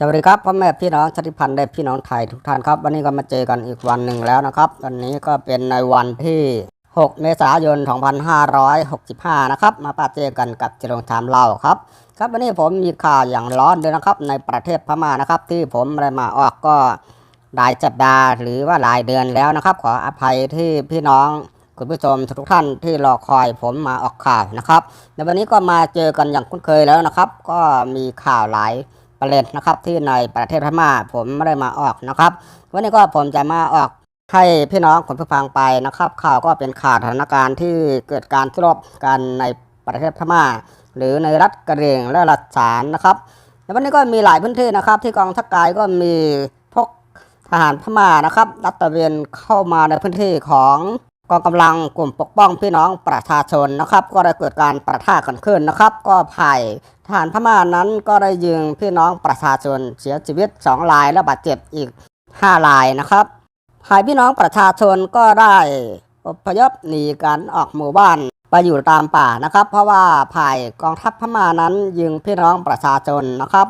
สวัสดีครับพ่อแม่พี่น้องชาติพันธุ์และพี่น้องไทยทุกท่านครับ วันนี้ก็มาเจอกันอีกวันหนึ่งแล้วนะครับวันนี้ก็เป็นในวันที่ 6 เมษายน 2565 นะครับ มาปาเจอกันกับเจริญธรรมเล่าครับ ครับวันนี้ผมมีข่าวอย่างร้อนเลยนะครับ ในประเทศพม่านะครับ ที่ผมได้มาออกก็หลายสัปดาห์หรือว่าหลายเดือนแล้วนะครับ ขออภัยที่พี่น้องคุณผู้ชมทุกท่านที่รอคอยผมมาออกข่าวนะครับในวันนี้ก็มาเจอกันอย่างคุ้นเคยแล้วนะครับ ก็มีข่าวหลาย ประเด็นนะครับที่ในประเทศพม่าผมไม่ได้มาออกนะครับ วันนี้ก็ผมจะมาออกให้พี่น้องคนผู้ฟังไปนะครับ ข่าวก็เป็นข่าวสถานการณ์ที่เกิดการสู้รบกันในประเทศพม่า หรือในรัฐกะเหรี่ยงและรัฐฉานนะครับในวันนี้ก็มีหลายพื้นที่นะครับ ที่กองทัพกายก็มีพวกทหารพม่านะครับรัตเวนเข้ามาในพื้นที่ของ กองกำลังกลุ่มปกป้องพี่น้องประชาชนนะครับ ก็ได้เกิดการประทะกันขึ้นนะครับ ก็ผ่ายทหารพม่านั้นก็ได้ยิงพี่น้องประชาชนเสียชีวิต 2 รายและบาดเจ็บอีก 5 รายนะครับภายพี่น้องประชาชนก็ได้อพยพหนีกันออกหมู่บ้านไปอยู่ตามป่านะครับ เพราะว่าภายกองทัพพม่านั้นยิงพี่น้องประชาชนนะครับ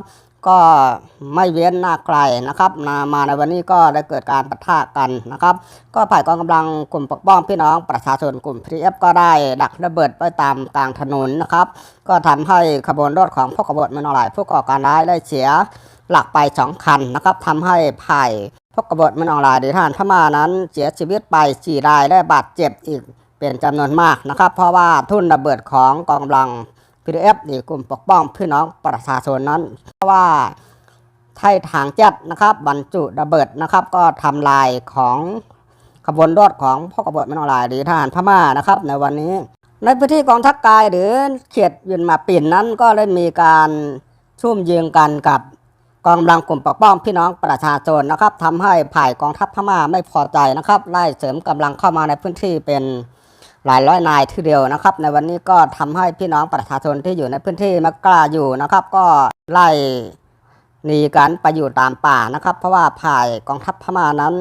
ก็ไม่เว้นหน้าไกลนะครับนามาในวันนี้ก็ได้เกิดการปะทะกันนะครับ ก็ฝ่ายกองกำลังกลุ่มปกป้องพี่น้องประชาชนกลุ่ม PF ก็ได้ดักระเบิดไปตามกลางถนนนะครับ ก็ทำให้ขบวนรถของพวกขบวนมันอลายผู้ก่อการร้ายได้เสียหลักไปสองคันนะครับทำให้ภายพวกกบฏมันออนไลน์หรือทหารพม่านั้นเสียชีวิตไปสี่รายและบาดเจ็บอีกเป็นจำนวนมากนะครับ เพราะว่าทุ่นระเบิดของกองกำลัง PDF หรือกลุ่มปกป้องพี่น้องประชาชนนั้น เพราะว่าไทยทางเจ็ดนะครับบรรจุระเบิดนะครับ ก็ทำลายของขบวนรถของพวกกบฏมันออนไลน์หรือทหารพม่านะครับ ในวันนี้ ในพื้นที่กองทัพกายหรือเขตยืนมาปิ่นนั้นก็ได้มีการชุ่มยิงกันกับกองกำลังกลุ่มปกป้องพี่น้องประชาชนนะครับทำให้ผ่ายกองทัพพม่าไม่พอใจนะครับไล่เสริมกำลังเข้ามาในพื้นที่เป็น หลายร้อยนายทีเดียวนะครับ ในวันนี้ก็ทำให้พี่น้องประชาชนที่อยู่ในพื้นที่ม่กล้าอยู่นะครับ ก็ไล่หนีกันไปอยู่ตามป่านะครับ เพราะว่าผ่ายกองทัพพม่านั้น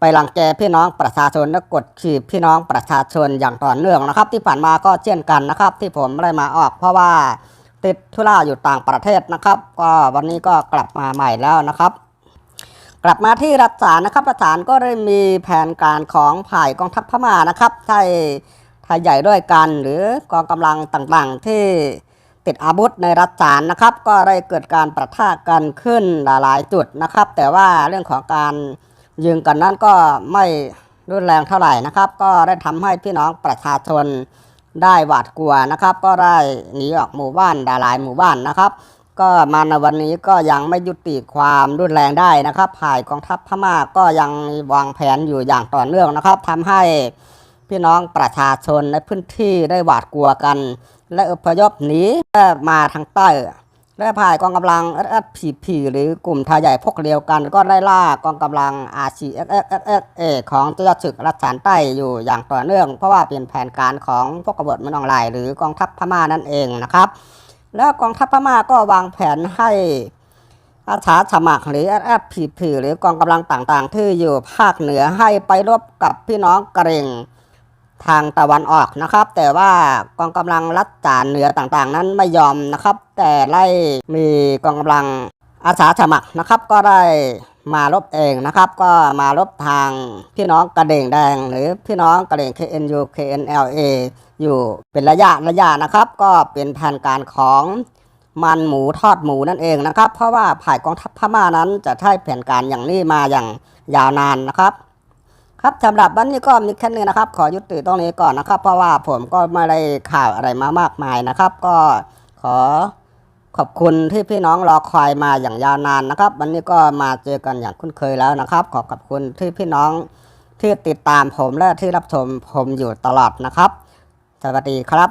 ไปรังแกพี่น้องประชาชนและกดขี่พี่น้องประชาชนอย่างต่อเนื่องนะครับ ที่ผ่านมาก็เช่นกันนะครับ ที่ผมไม่ได้มาออก เพราะว่าติดธุระอยู่ต่างประเทศนะครับ ก็วันนี้ก็กลับมาใหม่แล้วนะครับ กลับมาที่รัฐสารนะครับรัฐสารก็ได้มีแผนการของผ่ายกองทัพพม่านะครับไทยไทยใหญ่ด้วยกันหรือกองกำลังต่างๆ ที่ติดอาวุธในรัฐสารนะครับ ก็ได้เกิดการประทะกันขึ้นหลายจุดนะครับ แต่ว่าเรื่องของการยิงกันนั้นก็ไม่รุนแรงเท่าไหร่นะครับ ก็ได้ทำให้พี่น้องประชาชนได้หวาดกลัวนะครับ ก็ได้หนีออกหมู่บ้านหลายหมู่บ้านนะครับ ก็มาในวันนี้ก็ยังไม่ยุติความรุนแรงได้นะครับภายกองทัพพม่าก็ยังวางแผนอยู่อย่างต่อเนื่องนะครับทำให้พี่น้องประชาชนในพื้นที่ได้หวาดกลัวกัน และอพยพหนีมาทางใต้และภายกองกำลัง SSPP หรือกลุ่มทายใหญ่พวกเดียวกัน ก็ได้ล่ากองกำลัง RCXXXA ของเจ้าศึกรัฐสารใต้อยู่อย่างต่อเนื่อง เพราะว่าเป็นแผนการของพวกกบฏมันออนไลน์หรือกองทัพพม่านั่นเองนะครับ แล้วกองทัพพม่าก็วางแผนให้อาสาสมัครหรือ SSPP หรือกองกำลังต่างๆ ที่อยู่ภาคเหนือให้ไปรบกับพี่น้องกระเรงทางตะวันออกนะครับ แต่ว่ากองกำลังรัฐจานเหนือต่างๆ นั้นไม่ยอมนะครับ แต่ไล่มีกองกำลังอาสาสมัครนะครับ ก็ได้ มาลบเองนะครับ ก็มาลบทางพี่น้องกระเด่งแดง หรือพี่น้องกระเด่ง KNU KNLA อยู่เป็นระยะระยะนะครับ ก็เป็นแผนการของมันหมูทอดหมูนั่นเองนะครับ เพราะว่าผ่ายกองทัพพม่านั้นจะใช้แผนการอย่างนี้มาอย่างยาวนานนะครับครับสำหรับวันนี้ก็มีแค่นี้นะครับ ขอยุติตรงนี้ก่อนนะครับ เพราะว่าผมก็ไม่ได้ข่าวอะไรมามากมายนะครับ ก็ขอ ขอบคุณที่พี่น้องรอคอยมาอย่างยาวนานนะครับ วันนี้ก็มาเจอกันอย่างคุ้นเคยแล้วนะครับ ขอขอบคุณที่พี่น้องที่ติดตามผมและที่รับชมผมอยู่ตลอดนะครับ สวัสดีครับ